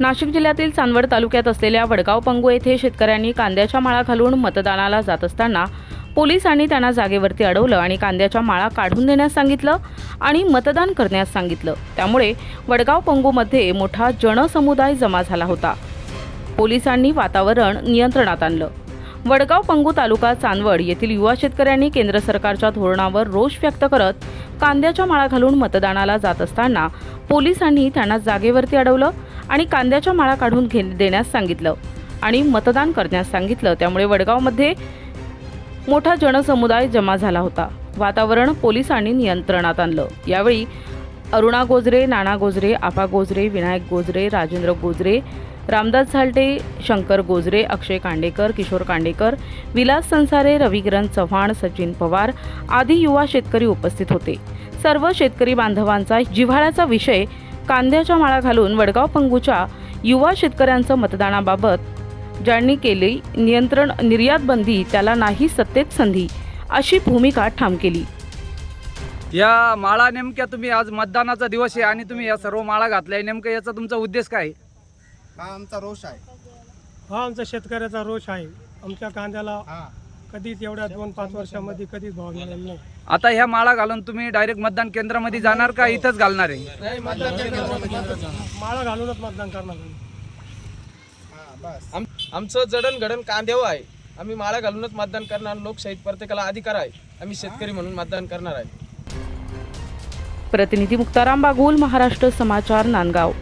नाशिक जिल्ह्यातील चांदवड तालुक्यात असलेल्या वडगाव पंगू येथे शेतकऱ्यांनी कांद्याच्या माळा घालून मतदानाला जात असताना पोलिसांनी त्यांना जागेवरती अडवलं आणि कांद्याच्या माळा काढून देण्यास सांगितलं आणि मतदान करण्यास सांगितलं. त्यामुळे वडगाव पंगूमध्ये मोठा जनसमुदाय जमा झाला होता. पोलिसांनी वातावरण नियंत्रणात आणलं. वडगाव पंगू तालुका चांदवड येथील युवा शेतकऱ्यांनी केंद्र सरकारच्या धोरणावर रोष व्यक्त करत कांद्याच्या माळा घालून मतदानाला जात असताना पोलिसांनी त्यांना जागेवरती अडवलं आणि कांद्याच्या माळा काढून घे देण्यास सांगितलं आणि मतदान करण्यास सांगितलं. त्यामुळे वडगावमध्ये मोठा जनसमुदाय जमा झाला होता. वातावरण पोलिसांनी नियंत्रणात आणलं. यावेळी अरुणा गोजरे नाना गोजरे आपा गोजरे विनायक गोजरे राजेंद्र गोजरे रामदास झालटे शंकर गोजरे अक्षय कांडेकर किशोर कांडेकर विलास संसारे रविकिरण चव्हाण सचिन पवार आदी युवा शेतकरी उपस्थित होते. सर्व शेतकरी बांधवांचा जिव्हाळ्याचा विषय कांद्याच्या माळा घालून वडगाव पंगूच्या युवा शेतकऱ्यांचं मतदानाबाबत ज्यांनी केली नियंत्रण निर्यात बंदी त्याला नाही सत्तेत संधी अशी भूमिका ठाम केली. या माळा नेमक्या तुम्ही आज मतदानाचा दिवस आहे आणि तुम्ही या सर्व माळा घातल्या नेमकं याचा तुमचा उद्देश काय आहे? हा आमचा रोष आहे. हा आमचा शेतकऱ्याचा रोष आहे. आमच्या कांद्याला हा. कधीच एवढ्या दोन पाच वर्षामध्ये कधीच भाव मिळाला नाही. आता ह्या माळा घालून तुम्ही डायरेक्ट मतदान केंद्रामध्ये जाणार का इथंच घालणार आहे? माळा घालूनच मतदान करणार आम्ही. हा बस. आम आमचं जडणघडण कांद्यावर आहे. आम्ही माळा घालूनच मतदान करणार. लोकशाहीत प्रत्येकाला अधिकार आहे. आम्ही शेतकरी म्हणून मतदान करणार आहे. प्रतिनिधी मुक्ताराम बागुल महाराष्ट्र समाचार नांदगाव.